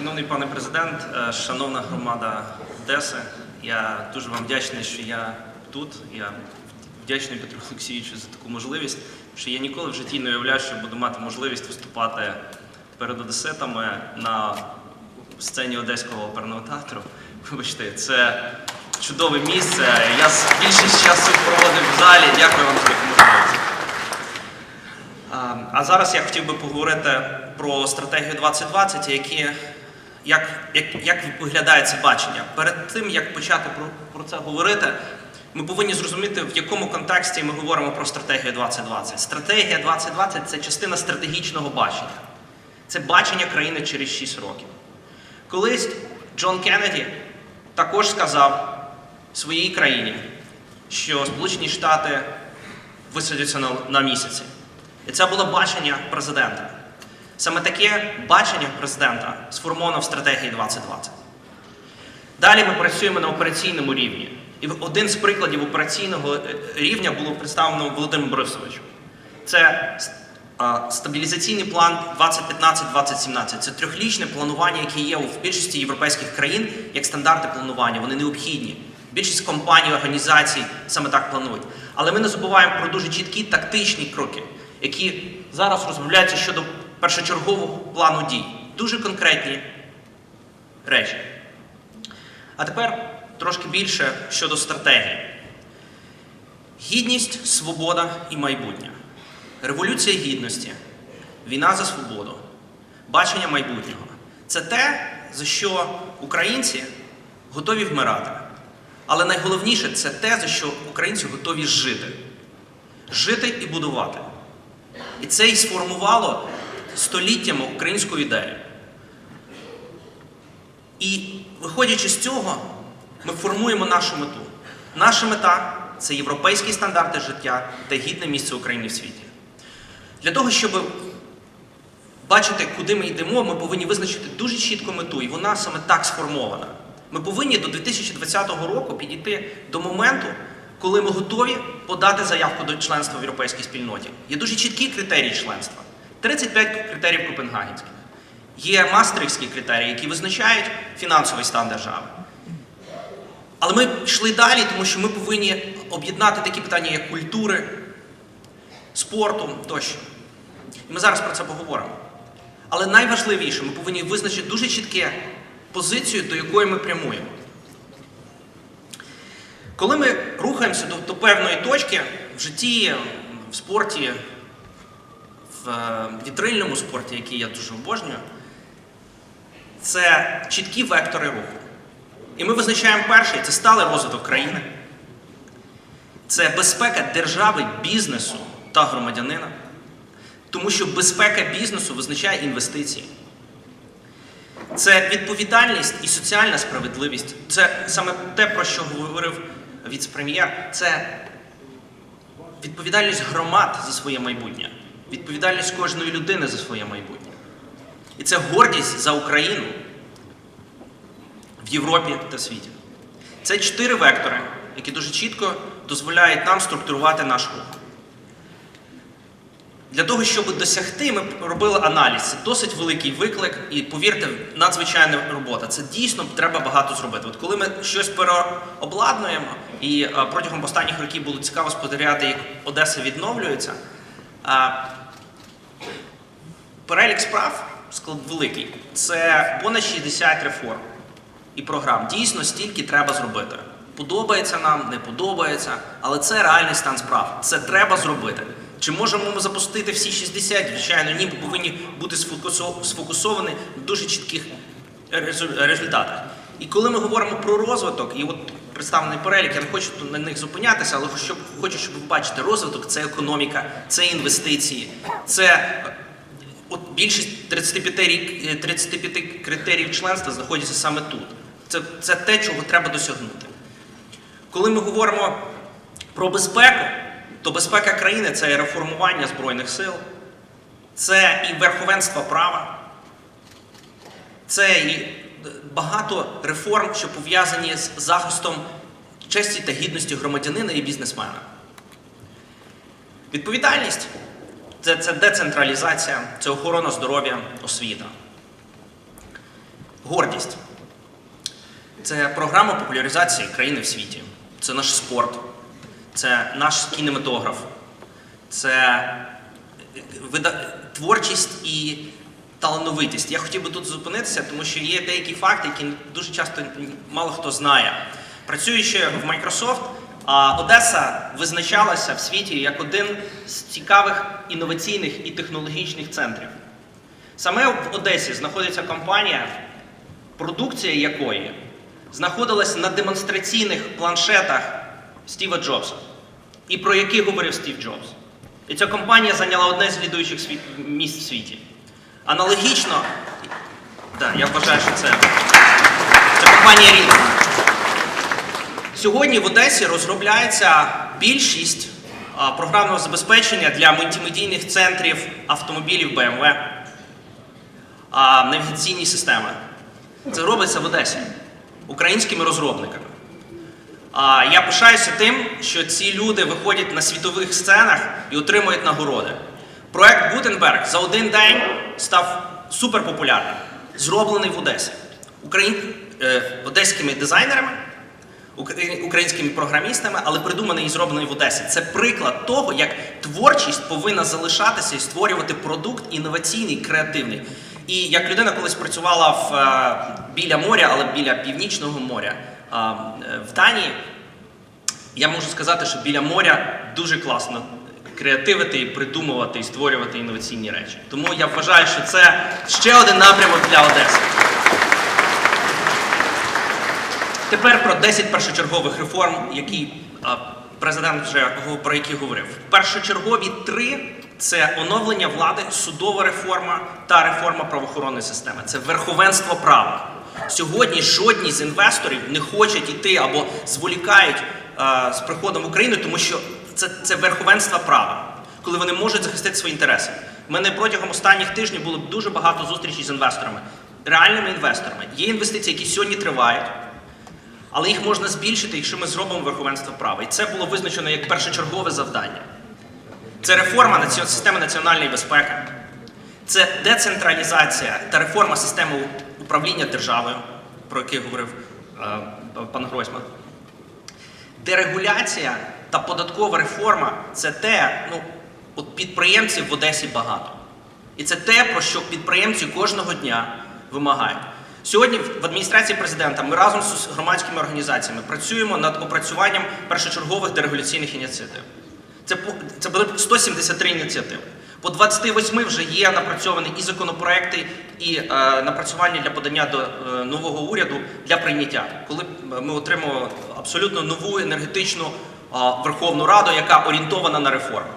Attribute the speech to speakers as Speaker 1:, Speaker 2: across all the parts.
Speaker 1: Шановний пане президент, е, шановна громада Одеси, я дуже вам вдячний, що я тут. Я вдячний Петру Олексійовичу за таку можливість, що я ніколи в житті не уявляв, що буду мати можливість виступати перед одеситами на сцені Одеського оперного театру. Вибачте, це чудове місце. Я більшість часу проводив в залі. Дякую вам за таку можливість. А, А зараз я хотів би поговорити про стратегію 2020, які, як, як, як виглядає це бачення. Перед тим, як почати про, про це говорити, ми повинні зрозуміти, в якому контексті ми говоримо про стратегію 2020. Стратегія 2020 це частина стратегічного бачення. Це бачення країни через 6 років. Колись Джон Кеннеді також сказав своїй країні, що Сполучені Штати висадяться на, на місяці. І це було бачення президента. Саме таке бачення президента сформовано в стратегії 2020. Далі ми працюємо на операційному рівні. І один з прикладів операційного е, рівня було представлено Володимиром Борисовичем. Це стабілізаційний план 2015-2017. Це трьохрічне планування, яке є в більшості європейських країн як стандарти планування. Вони необхідні. Більшість компаній, організацій саме так планують. Але ми не забуваємо про дуже чіткі тактичні кроки, які зараз розробляються щодо першочергового плану дій. Дуже конкретні речі. А тепер трошки більше щодо стратегії. Гідність, свобода і майбутнє. Революція гідності, війна за свободу, бачення майбутнього це те, за що українці готові вмирати. Але найголовніше це те, за що українці готові жити. Жити і будувати. І це і сформувало століттями українську ідею. І виходячи з цього, ми формуємо нашу мету. Наша мета це європейські стандарти життя та гідне місце України в світі. Для того, щоб бачити, куди ми йдемо, ми повинні визначити дуже чітку мету, і вона саме так сформована. Ми повинні до 2020 року підійти до моменту, коли ми готові подати заявку до членства в європейській спільноті. Є дуже чіткі критерії членства. 35 критеріїв Копенгагенських. Є мастерівські критерії, які визначають фінансовий стан держави. Але ми йшли далі, тому що ми повинні об'єднати такі питання, як культури, спорту тощо. І ми зараз про це поговоримо. Але найважливіше, ми повинні визначити дуже чітке позицію, до якої ми прямуємо. Коли ми рухаємося до, до певної точки в житті, в спорті, в е, вітрильному спорті, який я дуже обожнюю, це чіткі вектори руху. І ми визначаємо перший це сталий розвиток країни, це безпека держави, бізнесу та громадянина. Тому що безпека бізнесу визначає інвестиції. Це відповідальність і соціальна справедливість. Це саме те, про що говорив віце-прем'єр. Це відповідальність громад за своє майбутнє, відповідальність кожної людини за своє майбутнє. І це гордість за Україну в Європі та світі. Це чотири вектори, які дуже чітко дозволяють нам структурувати наш рух. Для того, щоб досягти, ми робили аналіз. Це досить великий виклик, і повірте, надзвичайна робота. Це дійсно треба багато зробити. От коли ми щось переобладнуємо, і протягом останніх років було цікаво спостерігати, як Одеса відновлюється. Перелік справ склад великий. Це понад 60 реформ і програм. Дійсно, стільки треба зробити. Подобається нам, не подобається, але це реальний стан справ. Це треба зробити. Чи можемо ми запустити всі 60? Звичайно, ні, повинні бути сфокусовані в дуже чітких результатах. І коли ми говоримо про розвиток, і от представлений перелік, я не хочу на них зупинятися, але хочу, щоб ви бачите, розвиток це економіка, це інвестиції, це от більшість 35, рік, е, 35 критеріїв членства знаходяться саме тут. Це, це те, чого треба досягнути. Коли ми говоримо про безпеку, то безпека країни це і реформування Збройних сил, це і верховенство права, це і багато реформ, що пов'язані з захистом честі та гідності громадянина і бізнесмена. Відповідальність це, це децентралізація, це охорона здоров'я, освіта. гордість. Це програма популяризації країни в світі. Це наш спорт, це наш кінематограф, це е, вида- творчість і талановитість. Я хотів би тут зупинитися, тому що є деякі факти, які дуже часто мало хто знає. Працюючи в Microsoft, Одеса визначалася в світі як один з цікавих інноваційних і технологічних центрів. Саме в Одесі знаходиться компанія, продукція якої знаходилась на демонстраційних планшетах Стіва Джобса, і про які говорив Стів Джобс. І ця компанія зайняла одне з лідуючих світ... місць в світі. Аналогічно, да, я вважаю, що це, це компанія Ріл. Сьогодні в Одесі розробляється більшість програмного забезпечення для мультимедійних центрів автомобілів BMW, навігаційні системи. Це робиться в Одесі українськими розробниками. Я пишаюся тим, що ці люди виходять на світових сценах і отримують нагороди. Проект Гутенберг за один день став суперпопулярним, зроблений в Одесі Україн... е, одеськими дизайнерами, українськими програмістами, але придуманий і зроблений в Одесі. Це приклад того, як творчість повинна залишатися і створювати продукт інноваційний, креативний. І як людина колись працювала в, е, біля моря, але біля північного моря е, в Данії, я можу сказати, що біля моря дуже класно креативити і придумувати і створювати інноваційні речі. Тому я вважаю, що це ще один напрямок для Одеси. Тепер про 10 першочергових реформ, які президент вже про які говорив. Першочергові три це оновлення влади, судова реформа та реформа правоохоронної системи. Це верховенство права. Сьогодні жодні з інвесторів не хочуть йти або зволікають а, з приходом в Україну, тому що це, це верховенство права, коли вони можуть захистити свої інтереси. У мене протягом останніх тижнів було дуже багато зустрічей з інвесторами, реальними інвесторами. Є інвестиції, які сьогодні тривають. Але їх можна збільшити, якщо ми зробимо верховенство права. І це було визначено як першочергове завдання. Це реформа системи національної безпеки, це децентралізація та реформа системи управління державою, про яку говорив е, пан Гройсман. Дерегуляція та податкова реформа це те, ну, от підприємців в Одесі багато. І це те, про що підприємці кожного дня вимагають. Сьогодні в адміністрації президента ми разом з громадськими організаціями працюємо над опрацюванням першочергових дерегуляційних ініціатив. Це, це буде 173 ініціативи. По 28 вже є напрацьовані і законопроекти, і е, напрацювання для подання до е, нового уряду для прийняття, коли ми отримуємо абсолютно нову енергетичну е, Верховну Раду, яка орієнтована на реформи.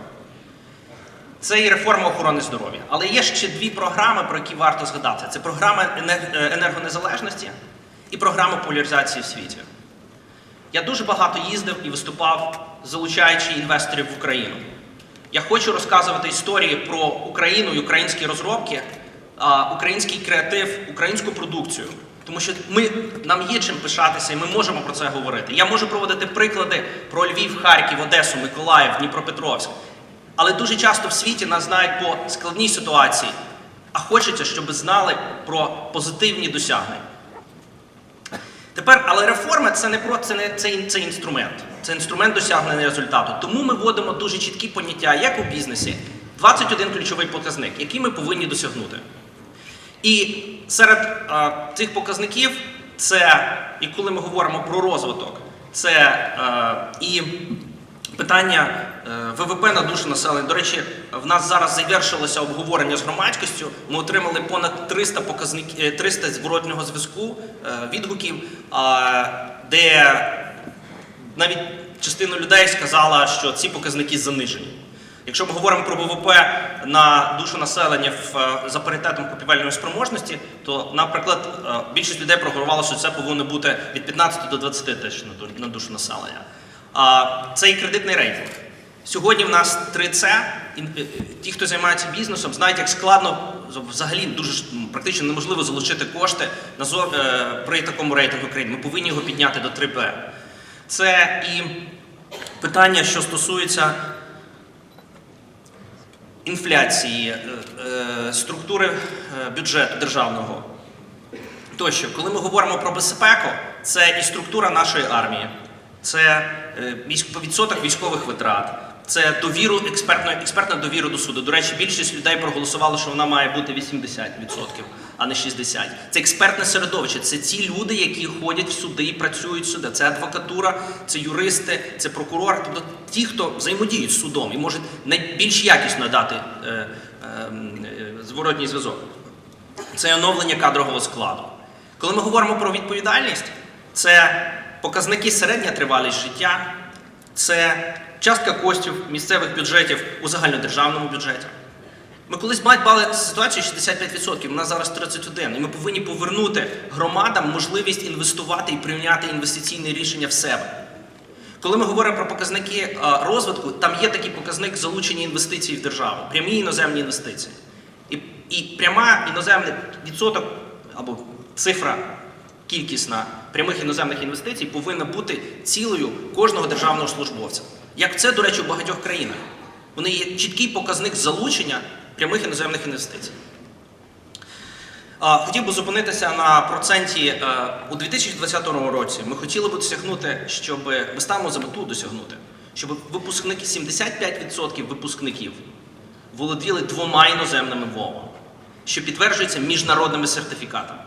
Speaker 1: Це і реформа охорони здоров'я. Але є ще дві програми, про які варто згадати: це програма е, енергонезалежності і програма популяризації в світі. Я дуже багато їздив і виступав, залучаючи інвесторів в Україну. Я хочу розказувати історії про Україну і українські розробки, український креатив, українську продукцію. Тому що ми, нам є чим пишатися, і ми можемо про це говорити. Я можу проводити приклади про Львів, Харків, Одесу, Миколаїв, Дніпропетровськ. Але дуже часто в світі нас знають по складній ситуації, а хочеться, щоб знали про позитивні досягнення. Тепер, але реформи це не про це не це, це інструмент, це інструмент досягнення результату. Тому ми вводимо дуже чіткі поняття, як у бізнесі, 21 ключовий показник, який ми повинні досягнути. І серед е, цих показників це, і коли ми говоримо про розвиток, це е, і питання е, ВВП на душу населення. До речі, в нас зараз завершилося обговорення з громадськістю. Ми отримали понад 300 показників, е, 300 зворотнього зв'язку е, відгуків, де навіть частина людей сказала, що ці показники занижені. Якщо ми говоримо про ВВП на душу населення е, за паритетом купівельної спроможності, то, наприклад, більшість людей програмувало, що це повинно бути від 15 до 20 тисяч на душу населення. Це і кредитний рейтинг. Сьогодні в нас 3C. і, е, е, Ті, хто займається бізнесом, знають, як складно взагалі дуже практично неможливо залучити кошти е, при такому рейтингу країн. Ми повинні його підняти до 3B. Це і питання, що стосується інфляції, структури бюджету державного. Тощо, коли ми говоримо про безпеку, це і структура нашої армії, це е, військ- відсоток військових витрат, це довіру експертну, експертна довіра до суду. До речі, більшість людей проголосувало, що вона має бути 80%, а не 60%. Це експертне середовище, це ті люди, які ходять в суди і працюють в суди. Це адвокатура, це юристи, це прокурор, тобто ті, хто взаємодіють з судом і можуть найбільш якісно дати е, е, е, зворотній зв'язок це оновлення кадрового складу. Коли ми говоримо про відповідальність, це показники середня тривалість життя, це частка коштів місцевих бюджетів у загальнодержавному бюджеті. Ми колись мали ситуацію 65%, у нас зараз 31%. І ми повинні повернути громадам можливість інвестувати і прийняти інвестиційне рішення в себе. Коли ми говоримо про показники е, розвитку, там є такий показник залучення інвестицій в державу, прямі іноземні інвестиції. І, і пряма іноземний відсоток або цифра кількісна прямих іноземних інвестицій повинна бути цілею кожного державного службовця. Як це, до речі, у багатьох країнах. Вони є чіткий показник залучення прямих іноземних інвестицій. Хотів би зупинитися на проценті е, у 2020 році. Ми хотіли би досягнути, щоб ми ставимо за мету досягнути, щоб випускники 75% випускників володіли двома іноземними мовами, що підтверджується міжнародними сертифікатами.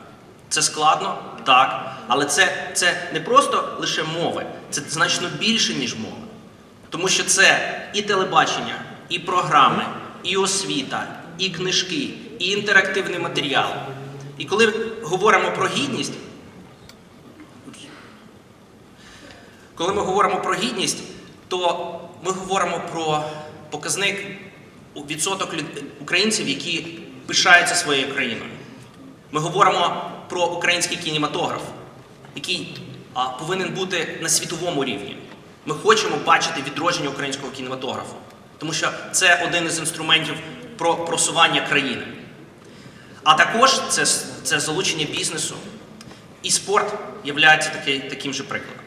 Speaker 1: Це складно, так, але це, це не просто лише мови, це значно більше, ніж мови. Тому що це і телебачення, і програми, і освіта, і книжки, і інтерактивний матеріал. І коли говоримо про гідність, коли ми говоримо про гідність, то ми говоримо про показник відсоток українців, які пишаються своєю країною. Ми говоримо про український кінематограф, який а, повинен бути на світовому рівні. Ми хочемо бачити відродження українського кінематографу, тому що це один із інструментів про просування країни. А також це, це залучення бізнесу. І спорт є таким же прикладом.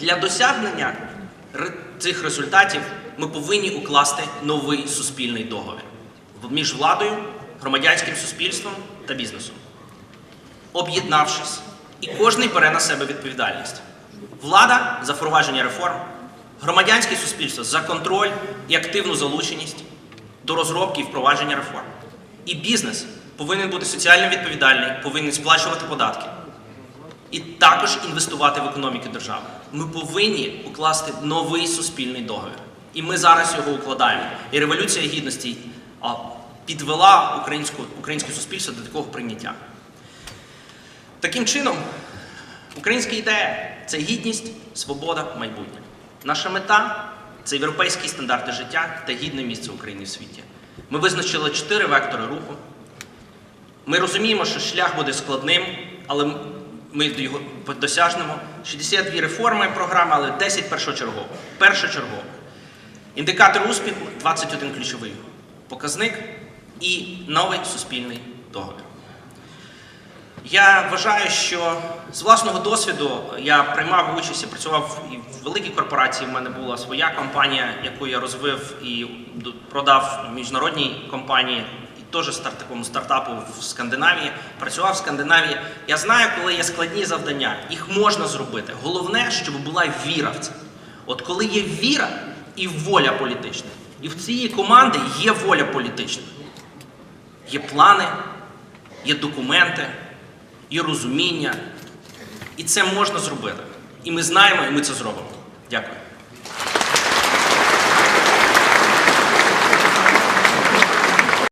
Speaker 1: Для досягнення цих результатів ми повинні укласти новий суспільний договір між владою, громадянським суспільством та бізнесом. Об'єднавшись, і кожний бере на себе відповідальність. Влада за впровадження реформ, громадянське суспільство за контроль і активну залученість до розробки і впровадження реформ. І бізнес повинен бути соціально відповідальний, повинен сплачувати податки і також інвестувати в економіку держави. Ми повинні укласти новий суспільний договір. І ми зараз його укладаємо. І революція гідності підвела українську, українське суспільство до такого прийняття. Таким чином, українська ідея це гідність, свобода, майбутнє. Наша мета це європейські стандарти життя та гідне місце України в світі. Ми визначили чотири вектори руху. Ми розуміємо, що шлях буде складним, але ми його досягнемо. 62 реформи програми, але 10 першочергових. Першочергових. Індикатор успіху 21 ключовий показник і новий суспільний договір. Я вважаю, що з власного досвіду я приймав участь і працював і в великій корпорації. В мене була своя компанія, яку я розвив і продав міжнародній компанії, і теж старт такому стартапу в Скандинавії. Працював в Скандинавії. Я знаю, коли є складні завдання, їх можна зробити. Головне, щоб була віра в це. От коли є віра і воля політична, і в цієї команди є воля політична, є плани, є документи, є розуміння. І це можна зробити. І ми знаємо, і ми це зробимо. Дякую.